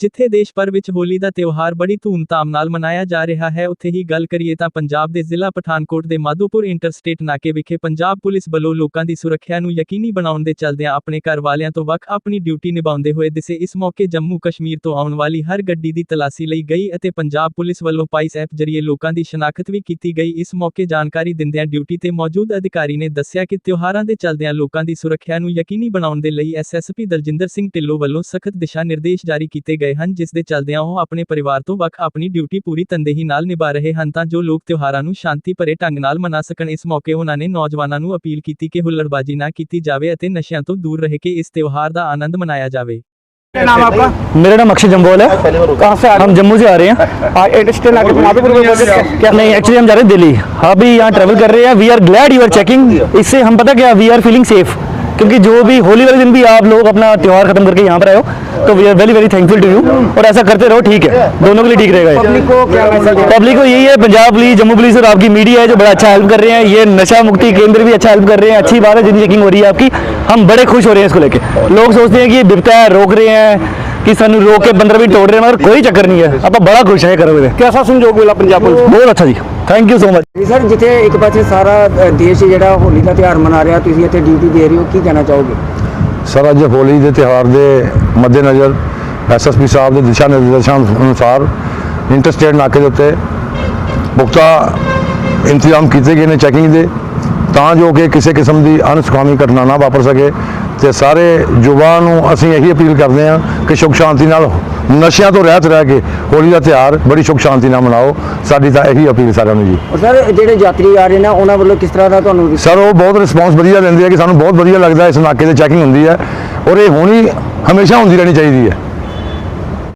ਜਿੱਥੇ ਦੇਸ਼ ਭਰ ਵਿੱਚ ਹੋਲੀ ਦਾ ਤਿਉਹਾਰ ਬੜੀ ਧੂਮਧਾਮ ਨਾਲ ਮਨਾਇਆ ਜਾ ਰਿਹਾ ਹੈ, ਉੱਥੇ ਹੀ ਗੱਲ ਕਰੀਏ ਤਾਂ ਪੰਜਾਬ ਦੇ ਜ਼ਿਲ੍ਹਾ ਪਠਾਨਕੋਟ ਦੇ ਮਾਧੋਪੁਰ ਇੰਟਰਸਟੇਟ ਨਾਕੇ ਵਿਖੇ ਪੰਜਾਬ ਪੁਲਿਸ ਵੱਲੋਂ ਲੋਕਾਂ ਦੀ ਸੁਰੱਖਿਆ ਨੂੰ ਯਕੀਨੀ ਬਣਾਉਣ ਦੇ ਚਲਦਿਆਂ ਆਪਣੇ ਘਰ ਵਾਲਿਆਂ ਤੋਂ ਵੱਖ ਆਪਣੀ ਡਿਊਟੀ ਨਿਭਾਉਂਦੇ ਹੋਏ ਦਿਸੇ, ਇਸ ਮੌਕੇ ਜੰਮੂ ਕਸ਼ਮੀਰ ਤੋਂ ਆਉਣ ਵਾਲੀ ਹਰ ਗੱਡੀ ਦੀ ਤਲਾਸ਼ੀ ਲਈ ਗਈ ਅਤੇ ਪੰਜਾਬ ਪੁਲਿਸ ਵੱਲੋਂ ਪਾਈਸ ਐਪ ਜਰੀਏ ਲੋਕਾਂ ਦੀ ਸ਼ਨਾਖਤ ਵੀ ਕੀਤੀ ਗਈ। ਇਸ ਮੌਕੇ ਜਾਣਕਾਰੀ ਦਿੰਦਿਆਂ ਡਿਊਟੀ ਤੇ ਮੌਜੂਦ ਅਧਿਕਾਰੀ ਨੇ ਦੱਸਿਆ ਕਿ ਤਿਉਹਾਰਾਂ ਦੇ ਚਲਦਿਆਂ ਲੋਕਾਂ ਦੀ ਸੁਰੱਖਿਆ ਨੂੰ ਯਕੀਨੀ ਬਣਾਉਣ ਦੇ ਲਈ ਐਸਐਸਪੀ ਦਲਜਿੰਦਰ ਸਿੰਘ ਢਿੱਲੋਂ ਵੱਲੋਂ ਸਖਤ ਦਿਸ਼ਾ ਨਿਰਦੇਸ਼ ਜਾਰੀ ਕੀਤੇ ਗਏ। ਹਨ ਜਿਸ ਦੇ ਚਲਦਿਆਂ ਉਹ ਆਪਣੇ ਪਰਿਵਾਰ ਤੋਂ ਵੱਖ ਆਪਣੀ ਡਿਊਟੀ ਪੂਰੀ ਤੰਦੇਹੀ ਨਾਲ ਨਿਭਾ ਰਹੇ ਹਨ ਤਾਂ ਜੋ ਲੋਕ ਤਿਉਹਾਰਾਂ ਨੂੰ ਸ਼ਾਂਤੀ ਭਰੇ ਢੰਗ ਨਾਲ ਮਨਾ ਸਕਣ ਇਸ ਮੌਕੇ ਉਹਨਾਂ ਨੇ ਨੌਜਵਾਨਾਂ ਨੂੰ ਅਪੀਲ ਕੀਤੀ ਕਿ ਹੁੱਲੜਬਾਜ਼ੀ ਨਾ ਕੀਤੀ ਜਾਵੇ ਅਤੇ ਨਸ਼ਿਆਂ ਤੋਂ ਦੂਰ ਰਹਿ ਕੇ ਇਸ ਤਿਉਹਾਰ ਦਾ ਆਨੰਦ ਮਨਾਇਆ ਜਾਵੇ क्या नाम आपका मेरा नाम अक्षय जम्बोल है कहाँ से आ रहे हम जम्मू से आ रहे हैं हैं इंडस्ट्रियल आगे माधोपुर में क्या क्या नहीं एक्चुअली हम जा रहे हैं दिल्ली अभी यहाँ ट्रैवल कर रहे हैं we are glad you are checking इससे हम पता क्या वी आर फीलिंग सेफ क्योंकि जो भी होली वाले दिन भी आप लोग अपना त्यौहार खत्म करके यहाँ पर आए हो तो we are very very thankful to you और ऐसा करते रहो ठीक है दोनों के लिए ठीक रहेगा पब्लिक को क्या मैसेज है पब्लिक को यही है पंजाब पुलिस जम्मू पुलिस और आपकी मीडिया है जो बड़ा अच्छा हेल्प कर रहे हैं ये नशा मुक्ति केंद्र भी अच्छा हेल्प कर रहे हैं अच्छी बात है जितनी चेकिंग हो रही है आपकी हम बड़े खुश हो रहे हैं इसको लेके लोग सोचते हैं कि ये बिपता है रोक रहे हैं कि सानू रोक के बंदर भी तोड़ रहे हैं मगर कोई चक्कर नहीं है आप बड़ा खुश है करो कैसा संयोग मिला पंजाब पुलिस ਬਹੁਤ ਅੱਛਾ ਜੀ ਥੈਂਕ ਯੂ ਸੋ ਮਚ ਜੀ ਸਰ ਜਿੱਥੇ ਇੱਕ ਪਾਸੇ ਸਾਰਾ ਦੇਸ਼ ਜਿਹੜਾ ਹੋਲੀ ਦਾ ਤਿਉਹਾਰ ਮਨਾ ਰਿਹਾ ਤੁਸੀਂ ਇੱਥੇ ਡਿਊਟੀ ਦੇ ਰਹੇ ਹੋ ਕੀ ਕਹਿਣਾ ਚਾਹੋਗੇ? ਸਰ ਅੱਜ ਹੋਲੀ ਦੇ ਤਿਉਹਾਰ ਦੇ ਮੱਦੇਨਜ਼ਰ ਐਸਐਸਪੀ ਸਾਹਿਬ ਦੇ ਦਿਸ਼ਾ ਨਿਰਦੇਸ਼ਾਂ ਅਨੁਸਾਰ ਇੰਟਰਸਟੇਟ ਨਾਕੇ ਦੇ ਉੱਤੇ ਪੁਖਤਾ ਇੰਤਜ਼ਾਮ ਕੀਤੇ ਗਏ ਨੇ ਚੈਕਿੰਗ ਦੇ ਤਾਂ ਜੋ ਕਿ ਕਿਸੇ ਕਿਸਮ ਦੀ ਅਨਸੁਖਾਵੀ ਘਟਨਾ ਨਾ ਵਾਪਰ ਸਕੇ ਤੇ ਸਾਰੇ ਯੁਵਾ ਨੂੰ ਅਸੀਂ ਇਹੀ ਅਪੀਲ ਕਰਦੇ ਹਾਂ ਕਿ ਸੁਖ ਸ਼ਾਂਤੀ ਨਾਲ ਨਸ਼ਿਆਂ ਤੋਂ ਰਹਿਤ ਰਹਿ ਕੇ ਹੋਲੀ ਦਾ ਤਿਉਹਾਰ ਬੜੀ ਸੁਖ ਸ਼ਾਂਤੀ ਨਾਲ ਮਨਾਓ। ਸਾਡੀ ਤਾਂ ਇਹੀ ਅਪੀਲ ਸਾਰਿਆਂ ਨੂੰ ਜੀ। ਔਰ ਸਰ ਜਿਹੜੇ ਯਾਤਰੀ ਆ ਰਹੇ ਨੇ ਉਹਨਾਂ ਵੱਲੋਂ ਕਿਸ ਤਰ੍ਹਾਂ ਦਾ ਤੁਹਾਨੂੰ ਸਰ ਉਹ ਬਹੁਤ ਰਿਸਪੌਂਸ ਵਧੀਆ ਦਿੰਦੇ ਆ ਕਿ ਸਾਨੂੰ ਬਹੁਤ ਵਧੀਆ ਲੱਗਦਾ ਇਸ ਨਾਕੇ ਤੇ ਚੈਕਿੰਗ ਹੁੰਦੀ ਹੈ। ਔਰ ਇਹ ਹੋਣੀ ਹਮੇਸ਼ਾ ਹੁੰਦੀ ਰਹਿਣੀ ਚਾਹੀਦੀ ਹੈ।